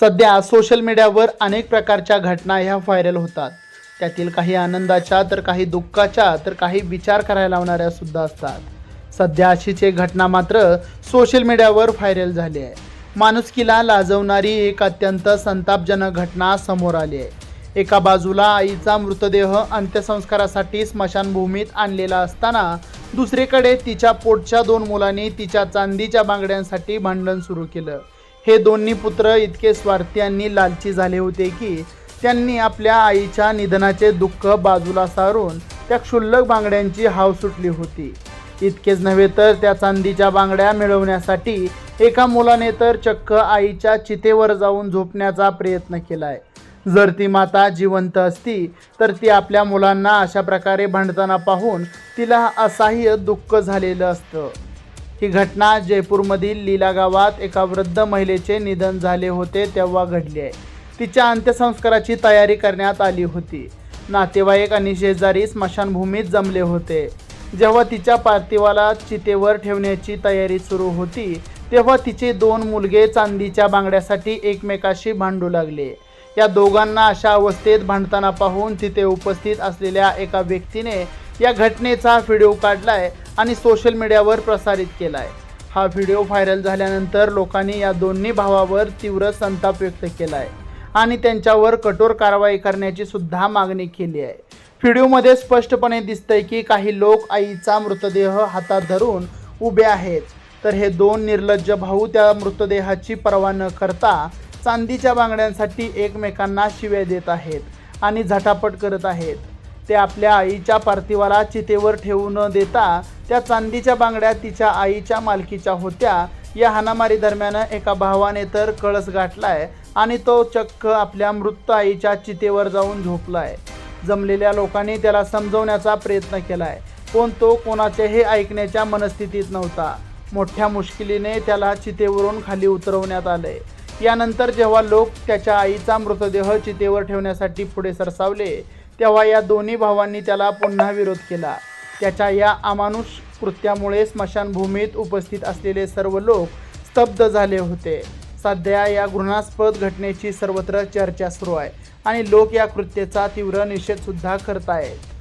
सध्या सोशल मीडियावर अनेक प्रकारच्या घटना ह्या व्हायरल होतात. त्यातील काही आनंदाच्या तर काही दुःखाच्या तर काही विचार करायला लावणाऱ्या सुद्धा असतात. सध्या अशीच एक घटना मात्र सोशल मीडियावर व्हायरल झाली आहे. माणुसकीला लाजवणारी एक अत्यंत संतापजनक घटना समोर आली आहे. एका बाजूला आईचा मृतदेह अंत्यसंस्कारासाठी स्मशानभूमीत आणलेला असताना दुसरीकडे तिच्या पोटच्या दोन मुलांनी तिच्या चांदीच्या बांगड्यांसाठी भांडण सुरू केलं. हे दोन्ही पुत्र इतके स्वार्थी आणि लालची झाले होते की त्यांनी आपल्या आईच्या निधनाचे दुःख बाजूला सारून त्या क्षुल्लक बांगड्यांची हाव सुटली होती. इतकेच नव्हे तर त्या चांदीच्या बांगड्या मिळवण्यासाठी एका मुलाने तर चक्क आईच्या चितेवर जाऊन झोपण्याचा प्रयत्न केलाय. जर ती माता जिवंत असती तर ती आपल्या मुलांना अशा प्रकारे भांडताना पाहून तिला असह्य दुःख झालेलं असतं. ही घटना जयपूरमधील लीला गावात एका वृद्ध महिलेचे निधन झाले होते तेव्हा घडली आहे. तिच्या अंत्यसंस्काराची तयारी करण्यात आली होती. नातेवाईक आणि शेजारी स्मशानभूमीत जमले होते. जेव्हा तिच्या पार्थिवाला चितेवर ठेवण्याची तयारी सुरू होती तेव्हा तिचे दोन मुलगे चांदीच्या बांगड्यासाठी एकमेकाशी भांडू लागले. या दोघांना अशा अवस्थेत भांडताना पाहून तिथे उपस्थित असलेल्या एका व्यक्तीने या घटनेचा व्हिडिओ काढला आहे आणि सोशल मीडियावर प्रसारित केला आहे हा व्हिडिओ व्हायरल झाल्यानंतर लोकांनी या दोन्ही भावावर तीव्र संताप व्यक्त केला आहे आणि त्यांच्यावर कठोर कारवाई करण्याची सुद्धा मागणी केली आहे. व्हिडिओमध्ये स्पष्टपणे दिसतंय की काही लोक आईचा मृतदेह हातात धरून उभे आहेत. तर हे दोन निर्लज्ज भाऊ त्या मृतदेहाची पर्वा न करता चांदीच्या बांगड्यांसाठी एकमेकांना शिव्या देत आहेत आणि झटापट करत आहेत. ते आपल्या आईच्या पार्थिवाला चितेवर ठेवू न देता त्या चांदीच्या बांगड्या तिच्या आईच्या मालकीच्या होत्या. या हाणामारी दरम्यान एका भावाने तर कळस गाठलाय आणि तो चक्क आपल्या मृत आईच्या चितेवर जाऊन झोपलाय. जमलेल्या लोकांनी त्याला समजवण्याचा प्रयत्न केलाय. कोण तो कोणाचेही ऐकण्याच्या मनस्थितीत नव्हता. मोठ्या मुश्किलीने त्याला चितेवरून खाली उतरवण्यात आले यानंतर जेव्हा लोक त्याच्या आईचा मृतदेह चितेवर ठेवण्यासाठी पुढे सरसावले तेव्हा या दोन्ही भावांनी त्याला पुन्हा विरोध केला. त्याच्या या अमानुष कृत्यामुळे स्मशानभूमीत उपस्थित असलेले सर्व लोक स्तब्ध झाले होते. सध्या या घृणास्पद घटनेची सर्वत्र चर्चा सुरू आहे आणि लोक या कृत्याचा तीव्र निषेधसुद्धा करतायत. करत आहेत